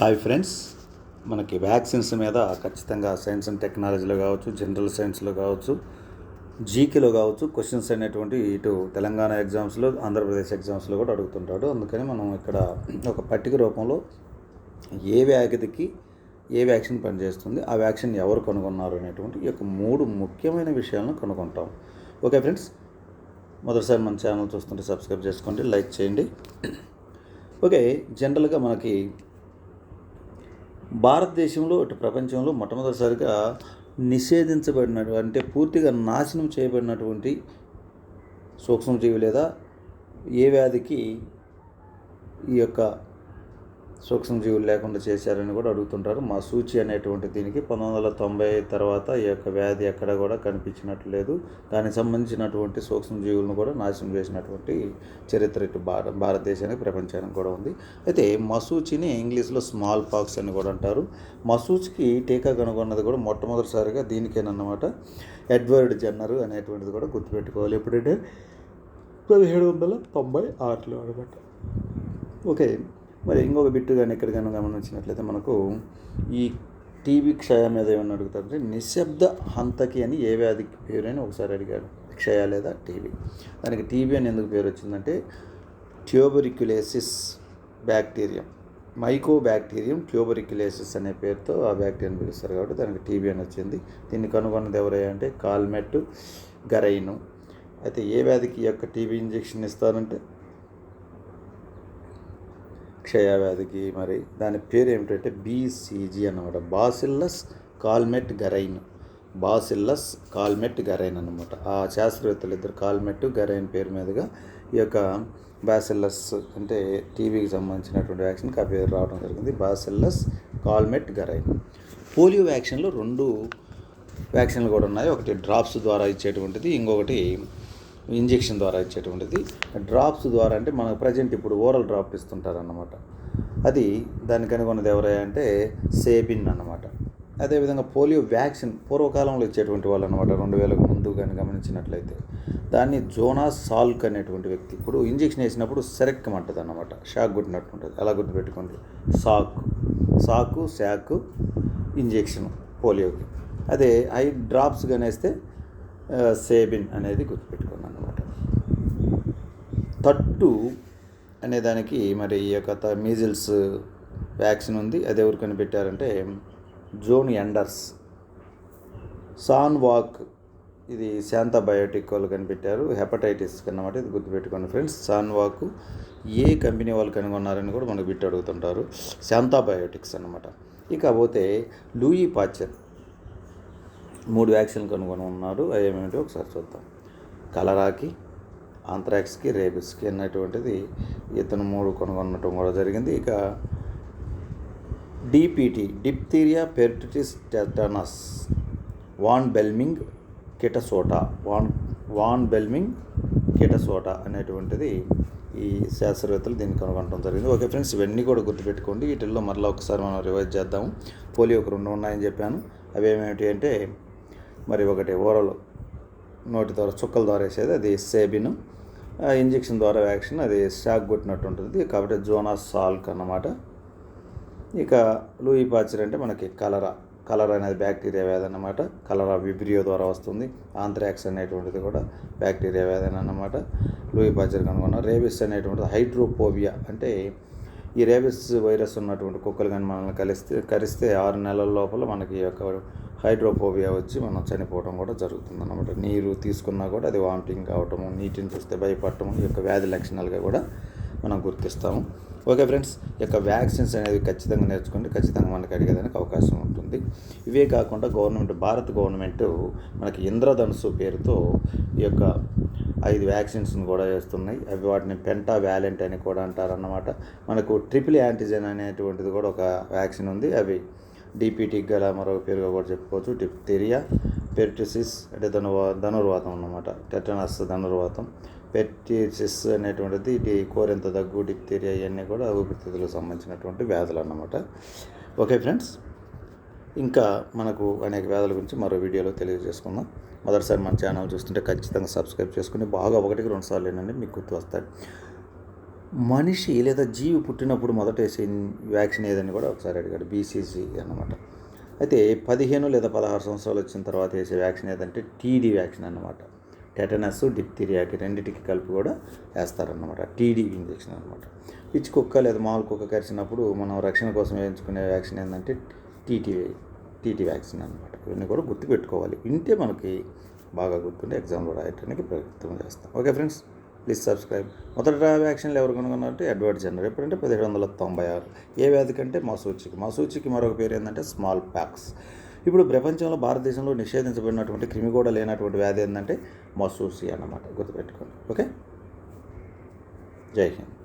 Hi friends మనకి vaccines మీద ఖచ్చితంగా సైన్స్ అండ్ టెక్నాలజీలో కావచ్చు జనరల్ సైన్స్లో కావచ్చు జీకేలో కావచ్చు క్వశ్చన్స్ అనేటువంటి ఇటు తెలంగాణ ఎగ్జామ్స్లో ఆంధ్రప్రదేశ్ ఎగ్జామ్స్లో కూడా అడుగుతుంటాడు. అందుకని మనం ఇక్కడ ఒక పట్టిక రూపంలో ఏ వ్యాధికి ఏ వ్యాక్సిన్ పనిచేస్తుంది ఆ వ్యాక్సిన్ ఎవరు కనుగొన్నారు అనేటువంటి ఈ యొక్క మూడు ముఖ్యమైన విషయాలను కనుగొంటాం. ఓకే ఫ్రెండ్స్ మొదటిసారి మన ఛానల్ చూస్తుంటే సబ్స్క్రైబ్ చేసుకోండి లైక్ చేయండి. ఓకే జనరల్గా మనకి భారతదేశంలో ఇటు ప్రపంచంలో మొట్టమొదటిసారిగా నిషేధించబడిన అంటే పూర్తిగా నాశనం చేయబడినటువంటి సూక్ష్మజీవి లేదా ఏ వ్యాధికి ఈ యొక్క సూక్ష్మజీవులు లేకుండా చేశారని కూడా అడుగుతుంటారు. మా సూచి అనేటువంటి దీనికి పంతొమ్మిది వందల తొంభై తర్వాత ఈ యొక్క వ్యాధి ఎక్కడ కూడా కనిపించినట్లు లేదు. దానికి సంబంధించినటువంటి సూక్ష్మజీవులను కూడా నాశనం చేసినటువంటి చరిత్ర ఇటు భారత భారతదేశానికి ప్రపంచానికి కూడా ఉంది. అయితే మసూచిని ఇంగ్లీష్లో స్మాల్ పాక్స్ అని కూడా అంటారు. మసూచికి టీకా కనుగొన్నది కూడా మొట్టమొదటిసారిగా దీనికేనన్నమాట. ఎడ్వర్డ్ జన్నర్ అనేటువంటిది కూడా గుర్తుపెట్టుకోవాలి ఎప్పుడంటే పదిహేడు వందల తొంభై ఆరులో అనమాట. ఓకే. మరి ఇంకొక బిట్టు కానీ ఎక్కడికైనా గమనించినట్లయితే మనకు ఈ టీబీ క్షయ మీద ఏమన్నా అడుగుతారంటే నిశ్శబ్ద హంతకి అని ఏ వ్యాధికి పేరు అని ఒకసారి అడిగాడు. క్షయ లేదా టీబీ దానికి టీబీ అని ఎందుకు పేరు వచ్చిందంటే ట్యూబరిక్యులేసిస్ బ్యాక్టీరియం. మైకో బ్యాక్టీరియం ట్యూబరిక్యులేసిస్ అనే పేరుతో ఆ బ్యాక్టీరియాని పిలుస్తారు కాబట్టి దానికి టీబీ అని వచ్చింది. దీన్ని కనుగొన్నది ఎవరయ్యా అంటే కాల్మెట్ గరైను. అయితే ఏ వ్యాధికి ఈ యొక్క టీబీ ఇంజెక్షన్ ఇస్తారంటే క్షయవ్యాధికి మరి దాని పేరు ఏమిటంటే బీసీజీ అన్నమాట. బాసిల్లస్ కాల్మెట్ గరైన్ బాసిల్లస్ కాల్మెట్ గరైన్ అన్నమాట. ఆ శాస్త్రవేత్తలు ఇద్దరు కాల్మెట్ గరైన్ పేరు మీదుగా ఈ యొక్క బాసిల్లస్ అంటే టీబీకి సంబంధించినటువంటి వ్యాక్సిన్కి కాపీ రావడం జరిగింది. బాసిల్లస్ కాల్మెట్ గరైన్ పోలియో వ్యాక్సిన్లో రెండు వ్యాక్సిన్లు కూడా ఉన్నాయి. ఒకటి డ్రాప్స్ ద్వారా ఇచ్చేటువంటిది ఇంకొకటి ఇంజెక్షన్ ద్వారా ఇచ్చేటువంటిది. డ్రాప్స్ ద్వారా అంటే మనకు ప్రజెంట్ ఇప్పుడు ఓరల్ డ్రాప్ ఇస్తుంటారు అన్నమాట అది దానికి కనుగొన్నది ఎవరంటే అంటే సేబిన్ అన్నమాట. అదేవిధంగా పోలియో వ్యాక్సిన్ పూర్వకాలంలో ఇచ్చేటువంటి వాళ్ళు అనమాట రెండు వేలకు ముందు కానీ గమనించినట్లయితే. దాన్ని జోనా సాల్క్ అనేటువంటి వ్యక్తి ఇప్పుడు ఇంజెక్షన్ వేసినప్పుడు సెరెక్కమంటుంది అనమాట షాక్ కొట్టినట్టు ఉంటుంది అలా గుర్తుపెట్టుకోండి? సాక్. సాకు శాకు ఇంజెక్షన్ పోలియోకి. అదే ఐ డ్రాప్స్ కానీ వేస్తే సేబిన్ అనేది గుర్తుపెట్టుకోండి. తట్టు అనే దానికి మరి ఈ యొక్క మీజిల్స్ వ్యాక్సిన్ ఉంది. అది ఎవరు కనిపెట్టారంటే జోన్ ఎండర్స్ సాన్ వాక్ ఇది శాంతా బయోటిక్ వాళ్ళు కనిపెట్టారు. హెపటైటిస్ అన్నమాట ఇది గుర్తుపెట్టుకోండి ఫ్రెండ్స్. సాన్ వాక్ ఏ కంపెనీ వాళ్ళు కనుగొన్నారని కూడా మనకు బిట్టు అడుగుతుంటారు. శాంతాబయోటిక్స్ బయోటిక్స్ అన్నమాట. ఇక లూయి పాచర్ మూడు వ్యాక్సిన్లు కనుగొని ఉన్నారు అవి ఏమేమిటో ఒకసారి చూద్దాం. కలరాకి ఆంథ్రాక్స్కి రేబిస్కి అన్నటువంటిది ఇతను మూడు కనుగొనటం కూడా జరిగింది. ఇక DPT diphtheria pertussis tetanus von Behring Kitasato von von Behring Kitasato అనేటువంటిది ఈ శాస్త్రవేత్తలు దీన్ని కనుగొనడం జరిగింది. ఓకే ఫ్రెండ్స్ ఇవన్నీ కూడా గుర్తుపెట్టుకోండి. వీటిల్లో మరలా ఒకసారి మనం రివైజ్ చేద్దాము. పోలియో ఒక రెండు ఉన్నాయని చెప్పాను. అవి ఏమేమిటి అంటే మరి ఒకటి ఓరల్ నోటి ద్వారా చుక్కల ద్వారా వేసేది అది సేబిన్ ఇంజెక్షన్ ద్వారా వ్యాక్సిన్ అది షాక్ కొట్టినట్టు ఉంటుంది. కాబట్టి జోనాస్ సాల్క్ అన్నమాట. ఇక లూయి పాచర్ అంటే మనకి కలరా. కలరా అనేది బ్యాక్టీరియా వ్యాధి అన్నమాట. కలరా విబ్రియో ద్వారా వస్తుంది. ఆంథ్రాక్స్ అనేటువంటిది కూడా బ్యాక్టీరియా వ్యాధి అన్నమాట. లూయి పాచర్ కనుగొన్న. రేబిస్ అనేటువంటిది హైడ్రోపోవియా అంటే ఈ రేబిస్ వైరస్ ఉన్నటువంటి కుక్కలు కానీ మనల్ని కలిస్తే కరిస్తే ఆరు నెలల లోపల మనకి ఈ యొక్క హైడ్రోఫోబియా వచ్చి మనం చనిపోవడం కూడా జరుగుతుంది అనమాట నీరు తీసుకున్నా కూడా అది వామిటింగ్ కావటము నీటిని చూస్తే భయపడటము ఈ యొక్క వ్యాధి లక్షణాలుగా కూడా మనం గుర్తిస్తాము. ఓకే ఫ్రెండ్స్ ఈ యొక్క వ్యాక్సిన్స్ అనేవి ఖచ్చితంగా నేర్చుకుంటే ఖచ్చితంగా మనకి అడిగేదానికి అవకాశం ఉంటుంది. ఇవే కాకుండా గవర్నమెంట్ భారత గవర్నమెంట్ మనకి ఇంద్రధనుసు పేరుతో ఈ యొక్క ఐదు వ్యాక్సిన్స్ని కూడా వేస్తున్నాయి. అవి వాటిని పెంటా వ్యాలెంట్ అని కూడా అంటారన్నమాట. మనకు ట్రిపుల్ యాంటీజెన్ అనేటువంటిది కూడా ఒక వ్యాక్సిన్ ఉంది. అవి డిపిటీ గల మరో పేరుగా కూడా చెప్పుకోవచ్చు. డిప్తీరియా పెర్టిసిస్ అంటే ధనువా ధనుర్వాతం అన్నమాట. టెటనస్ ధనుర్వాతం. పెర్టిసిస్ అనేటువంటిది ఇది కోరింత దగ్గు డిప్తీరియా ఇవన్నీ కూడా ఊపిరితిత్తులకు సంబంధించినటువంటి వ్యాధులు అన్నమాట. ఓకే ఫ్రెండ్స్ ఇంకా మనకు అనేక వ్యాధుల గురించి మరో వీడియోలో తెలియజేసుకుందాం. మొదటిసారి మన ఛానల్ చూస్తుంటే ఖచ్చితంగా సబ్స్క్రైబ్ చేసుకుని బాగా ఒకటికి రెండు సార్లు ఏంటంటే మీకు గుర్తు వస్తాయి. మనిషి లేదా జీవి పుట్టినప్పుడు మొదట వేసే వ్యాక్సిన్ ఏదని కూడా ఒకసారి అడిగాడు బీసీసీ అన్నమాట. అయితే పదిహేను లేదా పదహారు సంవత్సరాలు వచ్చిన తర్వాత వేసే వ్యాక్సిన్ ఏదంటే టీడీ వ్యాక్సిన్ అన్నమాట. టెటనస్ డిప్తీరియాకి రెండింటికి కలిపి కూడా వేస్తారనమాట టీడీ ఇంజెక్షన్ అనమాట పిచ్చి కుక్క లేదా మామూలు కుక్క కరిచినప్పుడు మనం రక్షణ కోసం వేయించుకునే వ్యాక్సిన్ ఏంటంటే టీటీ టీటీ వ్యాక్సిన్ అనమాట ఇవన్నీ కూడా గుర్తుపెట్టుకోవాలి. వింటే మనకి బాగా గుర్తుండే ఎగ్జామ్లో రాయటానికి ప్రయత్నం చేస్తాం. Okay friends. Please subscribe. మొదట వ్యాక్సిన్లు ఎవరు కనుగొన్నారంటే ఎడ్వర్డ్ జనర్ ఎప్పుడంటే పదిహేడు వందల తొంభై ఆరు. ఏ వ్యాధి కంటే మసూచికి మసూచికి మరొక పేరు ఏంటంటే స్మాల్ ప్యాక్స్ ఇప్పుడు ప్రపంచంలో భారతదేశంలో నిషేధించబడినటువంటి క్రిమి కూడా లేనటువంటి వ్యాధి ఏంటంటే మసూసి అన్నమాట. గుర్తుపెట్టుకోండి. ఓకే? జై హింద్.